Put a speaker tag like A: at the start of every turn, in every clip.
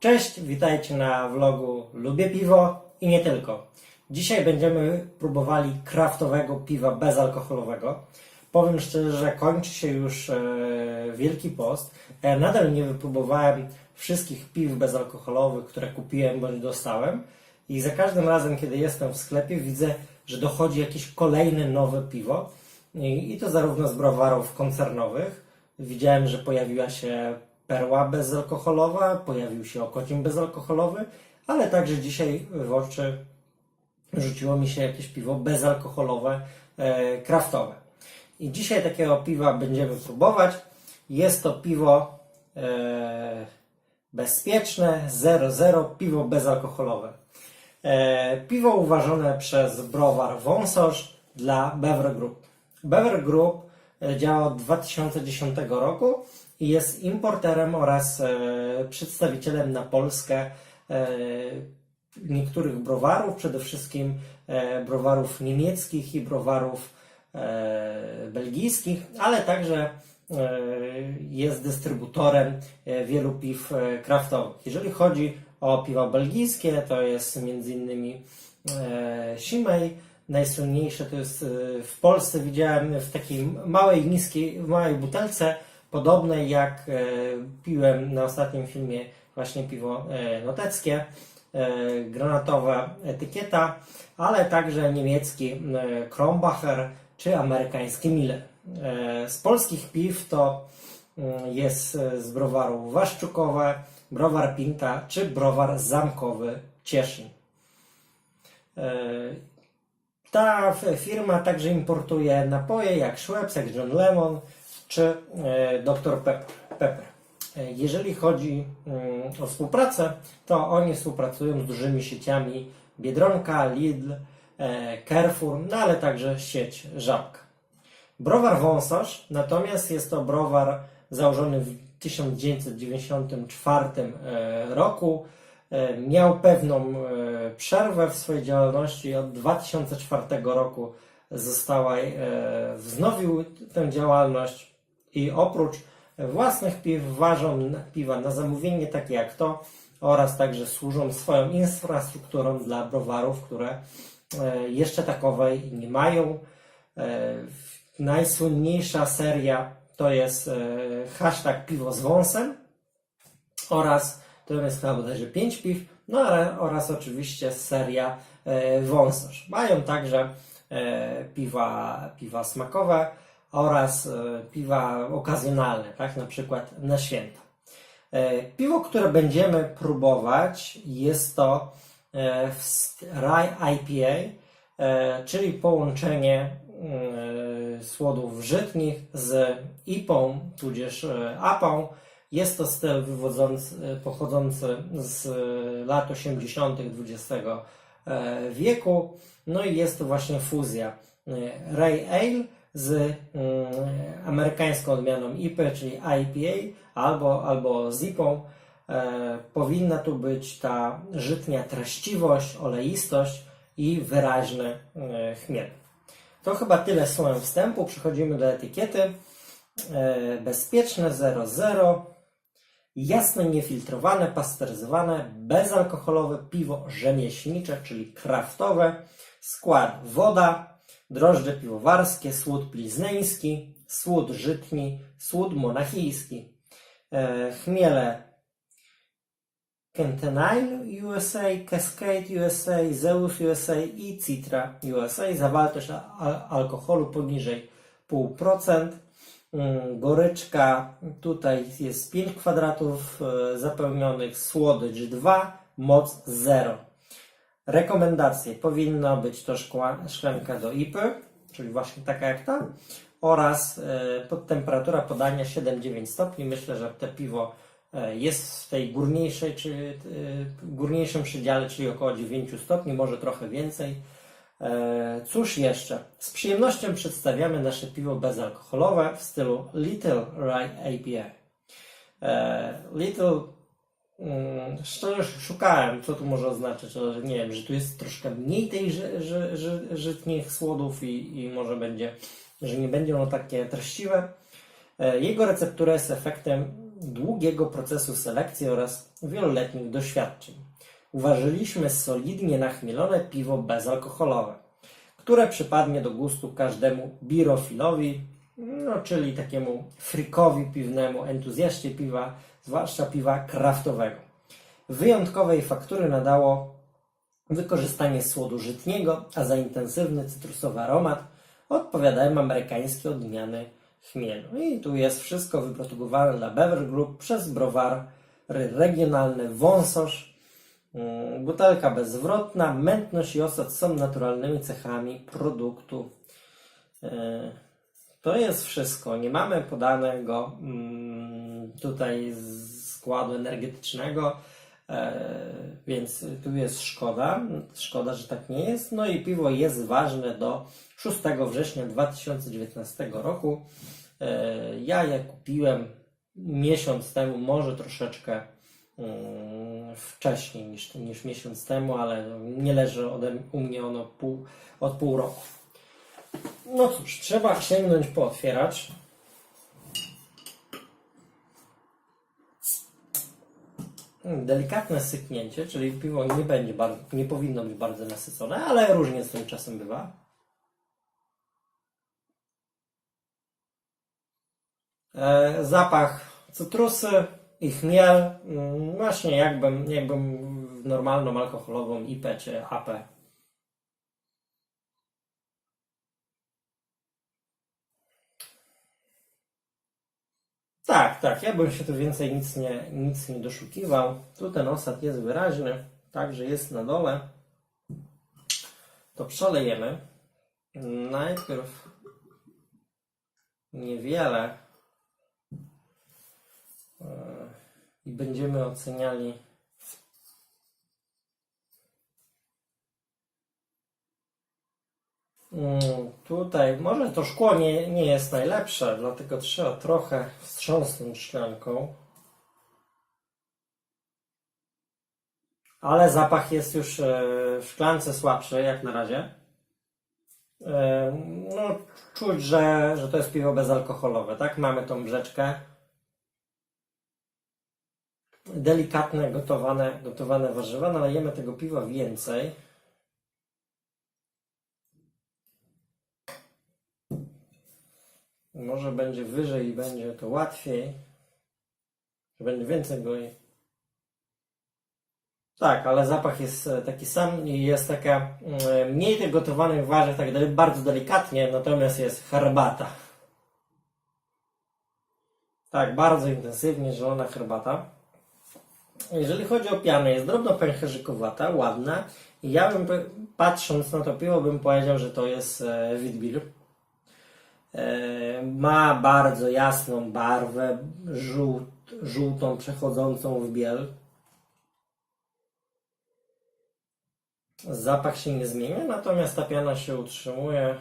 A: Cześć, witajcie na vlogu Lubię Piwo i nie tylko. Dzisiaj będziemy próbowali kraftowego piwa bezalkoholowego. Powiem szczerze, że kończy się już e, Wielki Post. Ja nadal nie wypróbowałem wszystkich piw bezalkoholowych, które kupiłem bądź dostałem. I za każdym razem, kiedy jestem w sklepie, widzę, że dochodzi jakieś kolejne nowe piwo. I, i to zarówno z browarów koncernowych. Widziałem, że pojawiła się perła bezalkoholowa, pojawił się okocim bezalkoholowy, ale także dzisiaj w oczy rzuciło mi się jakieś piwo bezalkoholowe, e, kraftowe. I dzisiaj takiego piwa będziemy próbować. Jest to piwo e, bezpieczne, 00, piwo bezalkoholowe. E, piwo uważane przez browar Wąsosz dla Bever Group. Bever Group e, działa od 2010 roku jest importerem oraz e, przedstawicielem na Polskę e, niektórych browarów, przede wszystkim e, browarów niemieckich i browarów belgijskich, ale także jest dystrybutorem wielu piw kraftowych. Jeżeli chodzi o piwa belgijskie, to jest m.in. Chimay. Najsłynniejsze to jest w Polsce widziałem w takiej małej, niskiej, w małej butelce, podobnej jak e, piłem na ostatnim filmie właśnie piwo e, noteckie, e, granatowa etykieta, ale także niemiecki Kronbacher czy amerykański Miller. Z polskich piw to mm, jest z browaru Waszczukowe, browar Pinta czy browar zamkowy Cieszyn. Ta firma także importuje napoje jak Schweppes, jak John Lemon czy e, Dr. Pepper. E, Jeżeli chodzi mm, o współpracę, to oni współpracują z dużymi sieciami Biedronka, Lidl, e, Carrefour, no ale także sieć Żabka. Browar Wąsarz natomiast jest to browar założony w 1994 e, roku. Miał pewną przerwę w swojej działalności. Od 2004 roku została, wznowił tę działalność i oprócz własnych piw ważą piwa na zamówienie, takie jak to, oraz także służą swoją infrastrukturą dla browarów, które e, jeszcze takowej nie mają. E, Najsłynniejsza seria to jest e, hashtag piwo z wąsem oraz to jest chyba bodajże 5 piw, no oraz oczywiście seria wąsarz. Mają także piwa, piwa smakowe oraz e, piwa okazjonalne, tak, na przykład na święta. E, Piwo, które będziemy próbować, jest to e, Rye IPA, czyli połączenie słodów żytnich z IPą, tudzież APą. Jest to styl pochodzący z lat 80. XX wieku. No i jest to właśnie fuzja Rye Ale z mm, amerykańską odmianą IPA, czyli IPA, albo, albo z IPą. E, powinna tu być ta żytnia treściwość, oleistość i wyraźny e, chmiel. To chyba tyle słowem wstępu. Przechodzimy do etykiety. E, bezpieczne 00. Jasne, niefiltrowane, pasteryzowane, bezalkoholowe piwo rzemieślnicze, czyli kraftowe. Skład woda, drożdże piwowarskie, słód plizneński, słód żytni, słód monachijski. E, chmiele Kentenile USA, Cascade USA, Zeus USA i Citra USA. Zawartość al- alkoholu poniżej 0,5%. Mm, Goryczka tutaj jest 5 kwadratów e, zapełnionych, słodycz 2, moc 0. Rekomendacje. Powinna być to szkła, szklanka do IPy, czyli właśnie taka jak ta, oraz e, pod temperatura podania 7-9 stopni. Myślę, że te piwo e, jest w tej górniejszej, czy e, górniejszym przedziale, czyli około 9 stopni, może trochę więcej. E, Cóż jeszcze? Z przyjemnością przedstawiamy nasze piwo bezalkoholowe w stylu Little Rye IPA. E, Little, szczerze szukałem, co tu może oznaczać, ale nie wiem, że tu jest troszkę mniej tej ży, słodów i, i może będzie, że nie będzie ono takie treściwe. E, Jego receptura jest efektem długiego procesu selekcji oraz wieloletnich doświadczeń. Uważaliśmy solidnie nachmielone piwo bezalkoholowe, które przypadnie do gustu każdemu birofilowi, no, czyli takiemu frikowi piwnemu, entuzjaście piwa, zwłaszcza piwa kraftowego. Wyjątkowej faktury nadało wykorzystanie słodu żytniego, a za intensywny cytrusowy aromat odpowiadają amerykańskie odmiany chmielu. I tu jest wszystko wyprodukowane dla Bever Group przez browary regionalne Wąsosz. Mm, Butelka bezwrotna, mętność i osad są naturalnymi cechami produktu. E, To jest wszystko. Nie mamy podanego tutaj składu energetycznego, e, więc tu jest szkoda. Szkoda, że tak nie jest. No i piwo jest ważne do 6 września 2019 roku. E, Ja je kupiłem miesiąc temu, może troszeczkę mm, wcześniej niż, niż miesiąc temu, ale nie leży ode, u mnie ono pół, od pół roku. No cóż, trzeba sięgnąć po otwieracz. Delikatne syknięcie, czyli piwo nie będzie bardzo, nie powinno być bardzo nasycone, ale różnie z tym czasem bywa. E, zapach cytrusy i chmiel, mm, właśnie jakbym, jakbym w normalną alkoholową IP czy AP. Tak, tak, ja bym się tu więcej nic nie, nic nie doszukiwał. Tu ten osad jest wyraźny, także jest na dole. To przelejemy. Najpierw niewiele e, i będziemy oceniali Mm, Tutaj może to szkło nie, nie jest najlepsze, dlatego trzeba trochę wstrząsnąć szklanką. Ale zapach jest już e, w szklance słabszy jak na razie. E, No, czuć, że, że to jest piwo bezalkoholowe, tak? Mamy tą brzeczkę. Delikatne, gotowane, gotowane warzywa. Nalejemy tego piwa więcej. Może będzie wyżej i będzie to łatwiej. Że będzie więcej go i... Tak, ale zapach jest e, taki sam i jest taka mm, mniej tych gotowanych warzyw, tak bardzo delikatnie, natomiast jest herbata. Tak, bardzo intensywnie zielona herbata. Jeżeli chodzi o pianę, jest drobno pęcherzykowata, ładna. I ja bym, patrząc na to piwo, bym powiedział, że to jest e, Witbier. E, ma bardzo jasną barwę, żółt, żółtą przechodzącą w biel. Zapach się nie zmienia, natomiast ta piana się utrzymuje.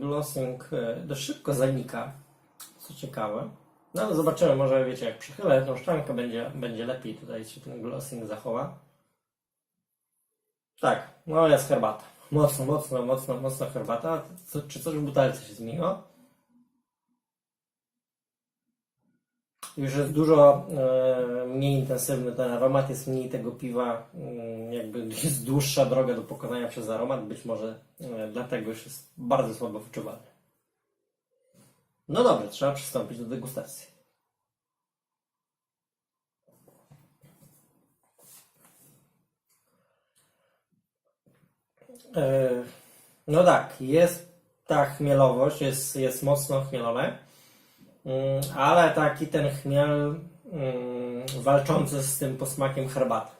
A: Glossing e, dość szybko zanika, co ciekawe. No ale zobaczymy, może wiecie, jak przychylę tą szklankę, będzie, będzie lepiej tutaj się ten glossing zachowa. Tak, no jest herbata. Mocno, mocno, mocno, mocno herbata. Co, czy coś w butelce się zmieniło? Już jest dużo e, mniej intensywny ten aromat, jest mniej tego piwa, mm, jakby jest dłuższa droga do pokonania przez aromat, być może e, dlatego już jest bardzo słabo wyczuwalny. No dobrze, trzeba przystąpić do degustacji. No tak, jest ta chmielowość, jest, jest mocno chmielone, Mm, ale taki ten chmiel mm, walczący z tym posmakiem herbaty.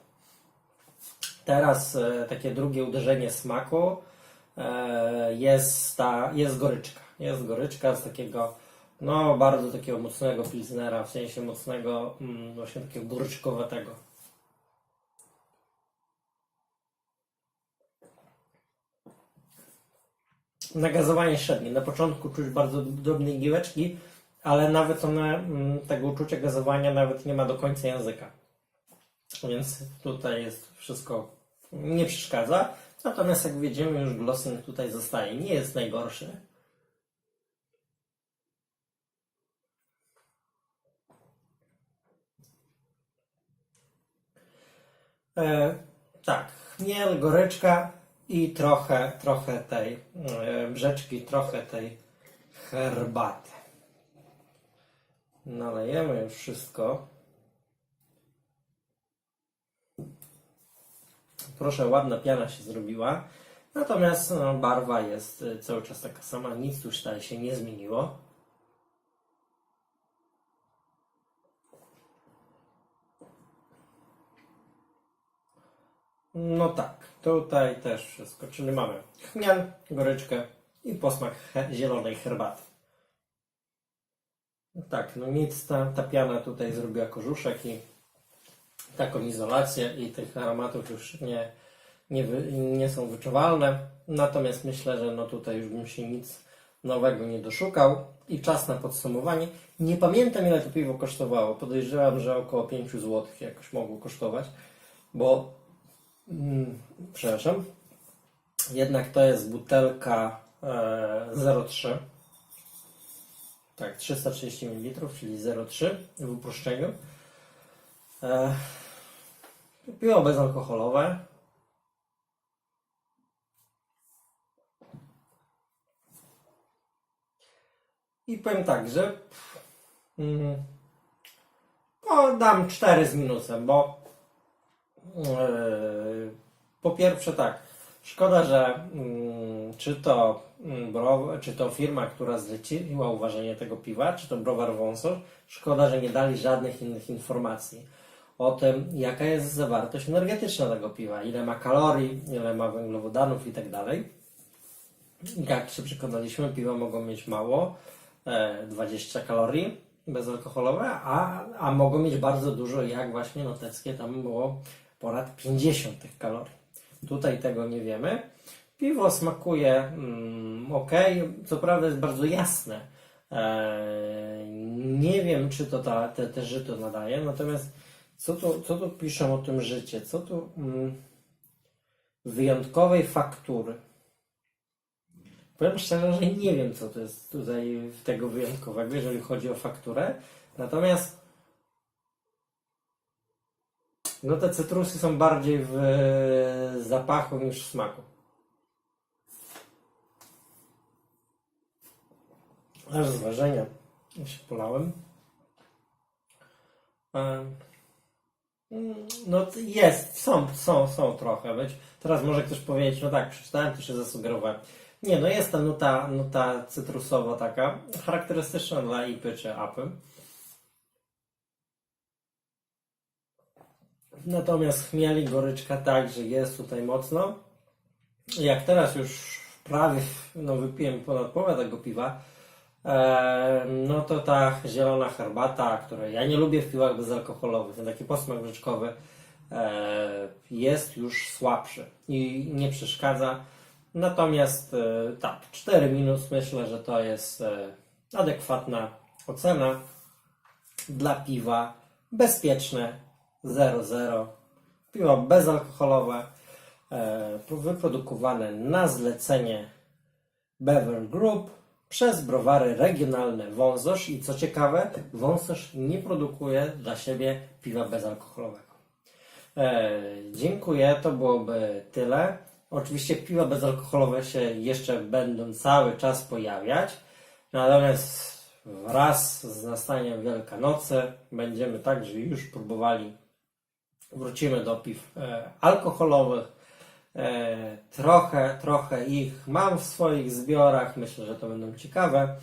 A: Teraz e, takie drugie uderzenie smaku e, jest ta, jest goryczka. Jest goryczka z takiego, no bardzo takiego mocnego pilsnera, w sensie mocnego, mm, właśnie takiego goryczkowatego. nagazowanie średnie. Na początku czuć bardzo drobne igiełeczki, ale nawet one mm, tego uczucia gazowania nawet nie ma do końca języka. Więc tutaj jest wszystko nie przeszkadza. Natomiast jak widzimy, już glosing tutaj zostaje. Nie jest najgorszy. E, tak, miel, goryczka, i trochę, trochę tej e, brzeczki, trochę tej herbaty. Nalejemy już wszystko. Proszę, ładna piana się zrobiła. Natomiast no, barwa jest y, cały czas taka sama, nic tu tutaj się nie zmieniło. No tak, tutaj też wszystko, czyli mamy chmiel, goryczkę i posmak he- zielonej herbaty. No tak, no nic, ta, ta piana tutaj zrobiła korzuszek i taką izolację i tych aromatów już nie, nie, wy, nie są wyczuwalne. Natomiast myślę, że no tutaj już bym się nic nowego nie doszukał. I czas na podsumowanie. Nie pamiętam ile to piwo kosztowało. Podejrzewam, że około 5 zł jakoś mogło kosztować, bo mm, przepraszam, jednak to jest butelka e, 0,3. Tak, 330 ml, czyli 0,3 w uproszczeniu. E, piwo bezalkoholowe. I powiem tak, że mm, no, dam 4 z minusem, bo e, po pierwsze tak, szkoda, że mm, czy to mm, czy to firma, która zleciła uważanie tego piwa, czy to browar wąsor, szkoda, że nie dali żadnych innych informacji o tym, jaka jest zawartość energetyczna tego piwa, ile ma kalorii, ile ma węglowodanów i tak. Jak się przekonaliśmy, piwa mogą mieć mało, e, 20 kalorii bezalkoholowe, a, a mogą mieć bardzo dużo, jak właśnie noteckie, tam było ponad 50 tych kalorii. Tutaj tego nie wiemy. Piwo smakuje mm, ok, co prawda jest bardzo jasne. E, nie wiem, czy to ta, te, te żyto nadaje, natomiast co tu, co tu piszą o tym życie? Co tu mm, wyjątkowej faktury? Powiem szczerze, że nie wiem, co to jest tutaj tego wyjątkowego, jeżeli chodzi o fakturę. Natomiast no te cytrusy są bardziej w zapachu niż w smaku. Aż z ważenia się polałem. Em, mm, No jest, są, są, są trochę. Być. Teraz może ktoś powiedzieć, no tak, przeczytałem, to się zasugerowałem. Nie, no jest ta nuta, nuta cytrusowa taka, charakterystyczna dla IPy czy APy. Natomiast chmiel i goryczka także jest tutaj mocno. Jak teraz już prawie no, wypiłem ponad połowę tego piwa, e, no to ta zielona herbata, której ja nie lubię w piwach bezalkoholowych, ten taki posmak brzeczkowy, e, jest już słabszy i nie przeszkadza. Natomiast e, tak, 4 minus myślę, że to jest e, adekwatna ocena dla piwa bezpieczne 0,0. Piwo bezalkoholowe, e, wyprodukowane na zlecenie Bever Group przez browary regionalne Wąsosz i co ciekawe, Wąsosz nie produkuje dla siebie piwa bezalkoholowego. E, dziękuję, to byłoby tyle. Oczywiście piwa bezalkoholowe się jeszcze będą cały czas pojawiać, natomiast wraz z nastaniem Wielkanocy będziemy także już próbowali, wrócimy do piw e, alkoholowych. E, trochę, trochę ich mam w swoich zbiorach, myślę, że to będą ciekawe.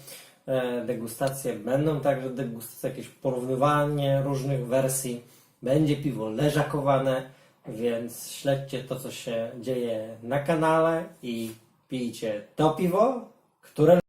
A: E, degustacje będą także degustacje, jakieś porównywanie różnych wersji. Będzie piwo leżakowane, więc śledźcie to, co się dzieje na kanale i pijcie to piwo, które